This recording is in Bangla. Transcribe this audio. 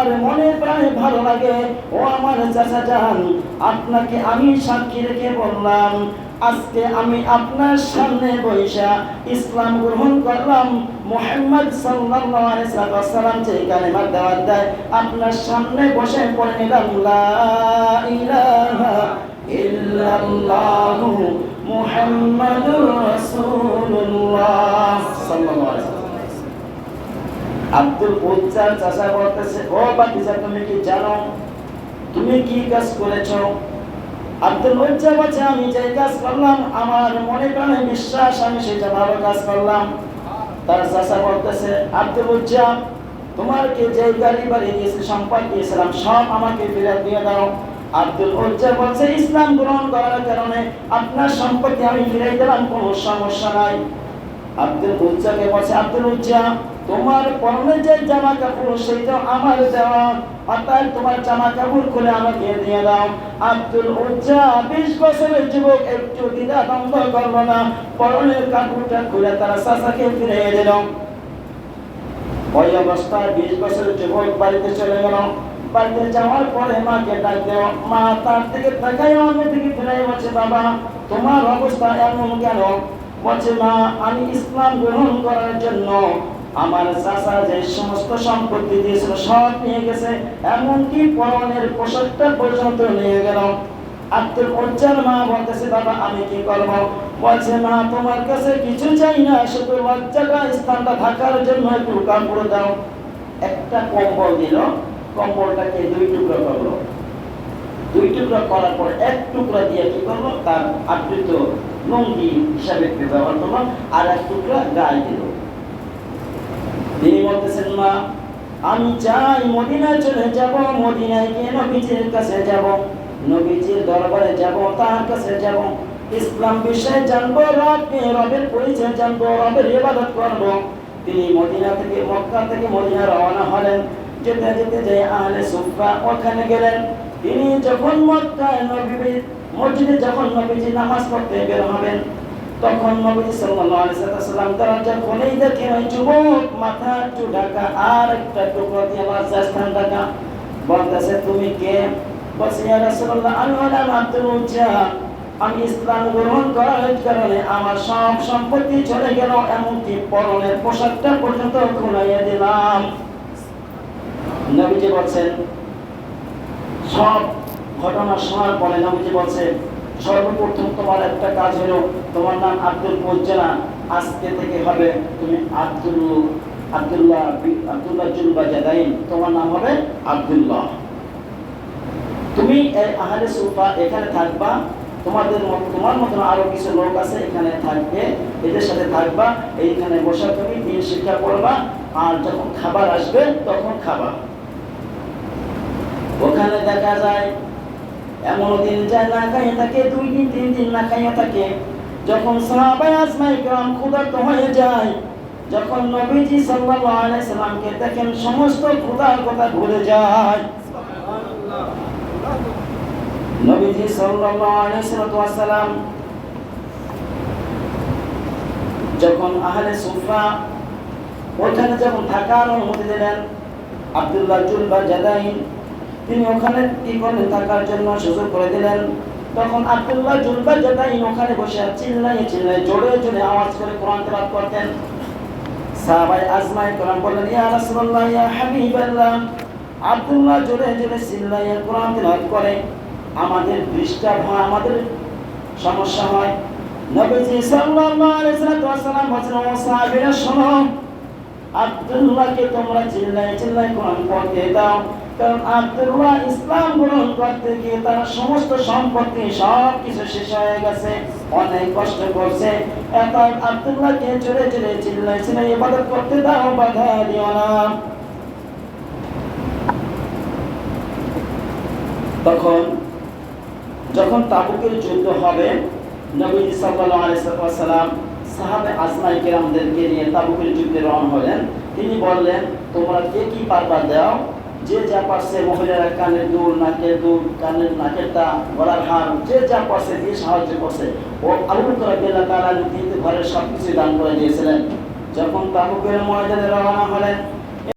আমার মনে প্রায় ভালো লাগে। ও আমার চাচা যান আপনাকে আমি সাক্ষী রেখে বললাম, আজকে আমি আপনার সামনে বৈশা ইসলাম গ্রহণ করলাম। মোহাম্মদ ওয়াসাল্লাম যে আপনার সামনে বসে পড়ে নিলাম ইলাহা ইল্লাল্লাহু মুহাম্মাদুর রাসূলুল্লাহ সাল্লাল্লাহু আলাইহি ওয়াসাল্লাম আব্দুল উজ্জার চাচা বলতেছে, ও বাতিজা তুমি কি জানো? তুমি কি কাজ করেছ? আব্দুল উজ্জা বলছে, আমি যে কাজ করলাম, আমার মনে প্রাণে বিশ্বাস আমি সেটা ভালো কাজ করলাম। তার চাচা বলতেছে, আব্দুল উজ্জা তোমার কে যে গাড়ি বাড়ি দিয়েছে সম্পদ দিয়েছিলাম সব আমাকে ফিরে দিয়ে দাও। আব্দুল উজ্জা বলছে, ইসলাম গ্রহণ করার কারণে আপনার সম্পত্তি আমি ফিরে দিলাম, কোনো সমস্যা নাই। আব্দুল উজ্জাকে বলছে, আব্দুল উজ্জা তোমার পরনে যে জামা কাপড় সেইটা আমার দেওয়া। অর্থাৎ তোমার জামা কাপড় খুলে আমাকে দিয়ে দাও। আব্দুল উজ্জা বিশ বছরের যুবক, একটু দ্বিধা দ্বন্দ্ব করল না। পরনের কাপড়টা খুলে তারা চাচাকে ফিরে দিল। ওই অবস্থায় বিশ বছরের যুবক বাড়িতে চলে গেল। বাড়িতে যাওয়ার পরে মাকে ডাক দেও মা, তার থেকে তাকাই অন্য দিকে ফিরে বলছে, বাবা, তোমার অবস্থা এমন কেন? বলছে মা আমি ইসলাম গ্রহণ করার জন্য আমার চাচা যে সমস্ত সম্পত্তি দিয়েছিল সব নিয়ে গেছে, এমনকি পোশাকটা পর্যন্ত নিয়ে গেল। মা কি বলছে, মা, তোমার কাছে কিছু চাই না, শুধু লজ্জাটা, স্থানটা থাকার জন্য একটু কাপড় দাও। একটা কম্বল দিল, কম্বলটাকে দুই টুকরো করল। দুই টুকরা করার পর এক টুকরা দিয়ে কি করল? তার আবৃত লঙ্গি হিসাবে ব্যবহার করল আর এক টুকরা গায়ে দিল। তিনি বলতেছেন, মা, আমি চাই মদিনায় চলে যাব, মদিনায় গিয়ে নবীজির কাছে যাব, নবীজির দরবারে যাব তার কাছে যাব। ইসলাম বিষয়ে জানব রবকে রবের পরিচয় জানব, রবের ইবাদত করব। তিনি মদিনা থেকে, মক্কা থেকে মদিনা রওনা হলেন। যেতে যেতে যে আহলে সুফা ওখানে গেলেন। তিনি যখন মক্কায় নবী মসজিদে যখন নবীজি নামাজ পড়তে বের হবেন, তখন নবী সাল্লাল্লাহু আলাইহি ওয়াসাল্লাম দরজা খুলেই দেখে ওই যুবক মাথা একটু ঢাকা, আর একটা টুকরো দিয়ে ঢাকা। বলতেছে, তুমি কে? আমি ইসলাম গ্রহণ করার কারণে আমার সব সম্পত্তি চলে গেল, এমনকি পরনের পোশাকটা পর্যন্ত খুলাইয়া দিলাম। নবীজি বলছেন, সব ঘটনা শোনার পরে নবীজি বলছে, সর্বপ্রথম তোমার একটা কাজ হলো, তোমার নাম আব্দুল মুজ্জানা। আজকে থেকে হবে তুমি আব্দুল আব্দুল্লাহ আব্দুল্লাহ জুলবা জাদাইন। তোমার নাম হবে আব্দুল্লাহ। তুমি এখানে থাকবা। তোমাদের তোমার মতন আরও কিছু লোক আছে এখানে থাকবে। এদের সাথে থাকবা। এইখানে বসে তুমি, দিন শিক্ষা করবা আর যখন খাবার আসবে, তখন খাবা। ওখানে দেখা যায় এমন দিন যায় না খাইয়ে থাকে, দুই দিন, তিন দিন না খাইয়ে থাকে। যখন সাহাবাই আজমাই গ্রাম ক্ষুধার্ত হয়ে যায়, যখন নবীজি সাল্লাল্লাহু আলাইহি সাল্লামকে দেখেন সমস্ত ক্ষুধার কথা ভুলে যায়। নবীজি সাল্লাল্লাহু আলাইহি ওয়াসাল্লাম যখন আহলে সুফা ওখানে যখন থাকার অনুমতি দিলেন, আব্দুল্লাহ জুলবা জাদাইন তিনি ওখানে কি করলেন? থাকার জন্য সুযোগ করে দিলেন। তখন আব্দুল্লাহ জুলবা জাদাইন ওখানে বসে চিল্লাই চিল্লাই জোরে জোরে আওয়াজ করে কোরআন তেলাওয়াত করতেন। সাহাবাই আজমাই কোরআন বললেন, ইয়া রাসূলুল্লাহ, ইয়া হাবিবাল্লাহ। আব্দুল্লাহ জোরে জোরে চিল্লাইয়া কোরআন তেলাওয়াত করে। আমাদের ডিস্টার্ব হয় আমাদের সমস্যা হয়। নবীজি সাল্লাল্লাহু আলাইহি ওয়াসাল্লাম বলেন ও সাহাবীরা শোনো আব্দুল্লাহকে তোমরা চিল্লাই কোরআন পড়তে দাও। কারণ ইসলাম গ্রহণ করতে গিয়ে তার সমস্ত সম্পত্তি সব কিছু শেষ হয়ে গেছে, অনেক কষ্ট করছে। চলে চলে করতে দাও, বাধা দিও না। তখন যখন তাবুকের যুদ্ধ হবে, নবী সাল্লাল্লাহু আলাইহি ওয়াসাল্লাম সাহাবে আসমাই কেরামদেরকে নিয়ে তাবুকের যুদ্ধে রওনা হলেন। তিনি বললেন, তোমরা কে কি পারবা দাও? যে যা পারছে মহিলারা কানের দুল, নাকের দুল, কানের নাকের তা, গলার হার, যে যা পারছে দিয়ে সাহায্য করছে। ও আলু বকর রাদিয়াল্লাহু তারা ঘরের সব কিছু দান করে দিয়েছিলেন। যখন তাবুকের ময়দানে রওনা হলেন